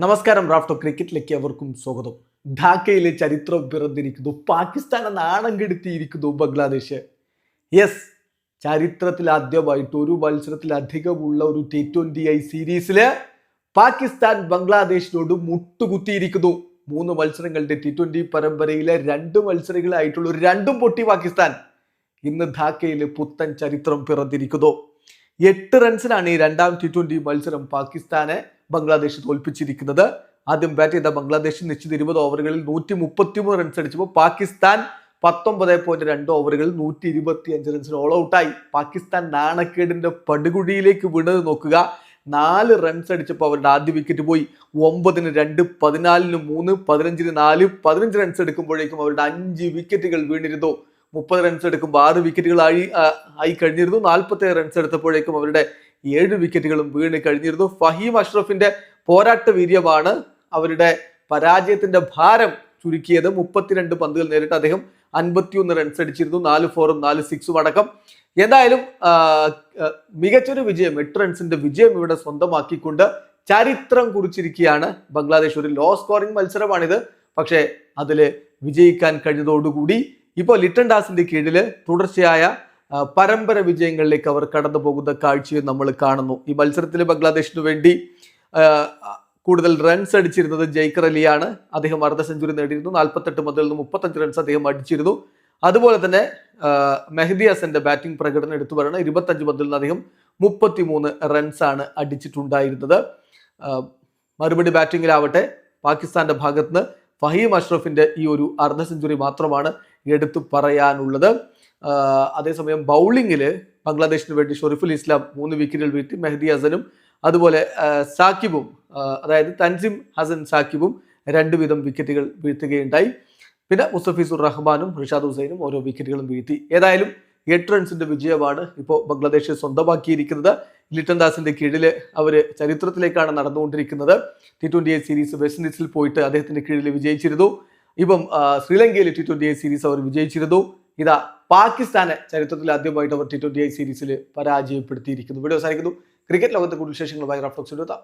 നമസ്കാരം റാഫ്റ്റോ ക്രിക്കറ്റിലേക്ക് അവർക്കും സ്വാഗതം. ധാക്കയിലെ ചരിത്രം പിറന്നിരിക്കുന്നു. പാകിസ്ഥാനെ നാണം കെടുത്തിയിരിക്കുന്നു ബംഗ്ലാദേശ്. യെസ് ചരിത്രത്തിൽ ആദ്യമായിട്ട് ഒരു മത്സരത്തിലധികമുള്ള ഒരു ടി ട്വന്റി ഐ സീരീസിൽ പാകിസ്ഥാൻ ബംഗ്ലാദേശിനോട് മുട്ടുകുത്തിയിരിക്കുന്നു. മൂന്ന് മത്സരങ്ങളുടെ ടി ട്വന്റി പരമ്പരയിലെ രണ്ട് മത്സരങ്ങളായിട്ടുള്ള രണ്ടും പൊട്ടി പാകിസ്ഥാൻ. ഇന്ന് ധാക്കയിൽ പുത്തൻ ചരിത്രം പിറന്നിരിക്കുന്നു. എട്ട് റൺസിനാണ് ഈ രണ്ടാം ടി ട്വന്റി മത്സരം പാകിസ്ഥാനെ ബംഗ്ലാദേശ് തോൽപ്പിച്ചിരിക്കുന്നത്. ആദ്യം ബാറ്റ് ചെയ്ത ബംഗ്ലാദേശ് നിശ്ചിത ഇരുപത് ഓവറുകളിൽ നൂറ്റി മുപ്പത്തിമൂന്ന് റൺസ് അടിച്ചപ്പോൾ പാകിസ്ഥാൻ പത്തൊമ്പത് പോയിന്റ് രണ്ട് ഓവറുകളിൽ നൂറ്റി ഇരുപത്തി അഞ്ച് റൺസിന് ഓൾ ഔട്ടായി പാകിസ്ഥാൻ നാണക്കേടിന്റെ പടുകുഴിയിലേക്ക് വീണത് നോക്കുക. നാല് റൺസ് അടിച്ചപ്പോൾ അവരുടെ ആദ്യ വിക്കറ്റ് പോയി. ഒമ്പതിന് രണ്ട് പതിനാലിന് മൂന്ന് പതിനഞ്ചിന് നാല് പതിനഞ്ച് റൺസ് എടുക്കുമ്പോഴേക്കും അവരുടെ അഞ്ച് വിക്കറ്റുകൾ വീണിരുന്നു. മുപ്പത് റൺസ് എടുക്കുമ്പോൾ ആറ് വിക്കറ്റുകൾ ആയി ആയി കഴിഞ്ഞിരുന്നു. നാൽപ്പത്തേഴ് റൺസ് എടുത്തപ്പോഴേക്കും അവരുടെ ഏഴ് വിക്കറ്റുകളും വീണ് കഴിഞ്ഞിരുന്നു. ഫഹീം അഷ്റഫിന്റെ പോരാട്ട വീര്യമാണ് അവരുടെ പരാജയത്തിന്റെ ഭാരം ചുരുക്കിയത്. മുപ്പത്തിരണ്ട് പന്തുകൾ നേരിട്ട് അദ്ദേഹം അൻപത്തിയൊന്ന് റൺസ് അടിച്ചിരുന്നു. നാല് ഫോറും നാല് സിക്സും അടക്കം. എന്തായാലും മികച്ചൊരു വിജയം എട്ട് റൺസിന്റെ വിജയം ഇവിടെ സ്വന്തമാക്കിക്കൊണ്ട് ചരിത്രം കുറിച്ചിരിക്കുകയാണ് ബംഗ്ലാദേശ്. ഒരു ലോ സ്കോറിംഗ് മത്സരമാണിത്. പക്ഷേ അതിൽ വിജയിക്കാൻ കഴിഞ്ഞതോടുകൂടി ഇപ്പോൾ ലിറ്റൺ ദാസിന്റെ കീഴിൽ തുടർച്ചയായ പരമ്പര വിജയങ്ങളിലേക്ക് അവർ കടന്നു പോകുന്ന കാഴ്ചയും നമ്മൾ കാണുന്നു. ഈ മത്സരത്തിൽ ബംഗ്ലാദേശിനു വേണ്ടി കൂടുതൽ റൺസ് അടിച്ചിരുന്നത് ജയ്ക്കർ അലിയാണ്. അദ്ദേഹം അർദ്ധ സെഞ്ചുറി നേടിയിരുന്നു. നാൽപ്പത്തെട്ട് മുതൽ നിന്ന് മുപ്പത്തഞ്ച് റൺസ് അദ്ദേഹം അടിച്ചിരുന്നു. അതുപോലെ തന്നെ മെഹദി ഹസന്റെ ബാറ്റിംഗ് പ്രകടനം എടുത്തു പറയണം. ഇരുപത്തഞ്ച് മുതൽ നിന്ന് അദ്ദേഹം മുപ്പത്തിമൂന്ന് റൺസാണ് അടിച്ചിട്ടുണ്ടായിരുന്നത്. മറുപടി ബാറ്റിങ്ങിലാവട്ടെ പാകിസ്ഥാന്റെ ഭാഗത്ത് നിന്ന് ഫഹീം അഷ്റഫിന്റെ ഈ ഒരു അർദ്ധ സെഞ്ചുറി മാത്രമാണ് എടുത്തു പറയാനുള്ളത്. അതേസമയം ബൗളിങ്ങിൽ ബംഗ്ലാദേശിന് വേണ്ടി ഷൊറിഫുൽ ഇസ്ലാം മൂന്ന് വിക്കറ്റുകൾ വീഴ്ത്തി മെഹദി ഹസനും അതുപോലെ സാക്കിബും അതായത് തൻസിം ഹസൻ സാക്കിബും രണ്ട് വീതം വിക്കറ്റുകൾ വീഴ്ത്തുകയുണ്ടായി. പിന്നെ മുസ്തഫീസുർ റഹ്മാനും റിഷാദ് ഹുസൈനും ഓരോ വിക്കറ്റുകളും വീഴ്ത്തി. ഏതായാലും എട്ട് റൺസിന്റെ വിജയമാണ് ഇപ്പോൾ ബംഗ്ലാദേശ് സ്വന്തമാക്കിയിരിക്കുന്നത്. ലിട്ടൺ ദാസിന്റെ കീഴിൽ അവർ ചരിത്രത്തിലേക്കാണ് നടന്നുകൊണ്ടിരിക്കുന്നത്. T twenty A series West ഇൻഡീസിൽ പോയിട്ട് അദ്ദേഹത്തിന്റെ കീഴിൽ വിജയിച്ചിരുന്നു. ഇപ്പം ശ്രീലങ്കയിൽ ടി ട്വന്റി എ സീരീസ് അവർ വിജയിച്ചിരുന്നു. ഇതാ പാകിസ്ഥാനെ ചരിത്രത്തിൽ ആദ്യമായിട്ട് അവർ ടി ട്വന്റി ഐ സീരീസിൽ പരാജയപ്പെടുത്തിയിരിക്കുന്നു. വീഡിയോ അവസാനിക്കുന്നു. ക്രിക്കറ്റ് ലോകത്തെ കൂടുതൽ വിശേഷങ്ങളുമായി റഫ്ലോക്സ് എടുത്താം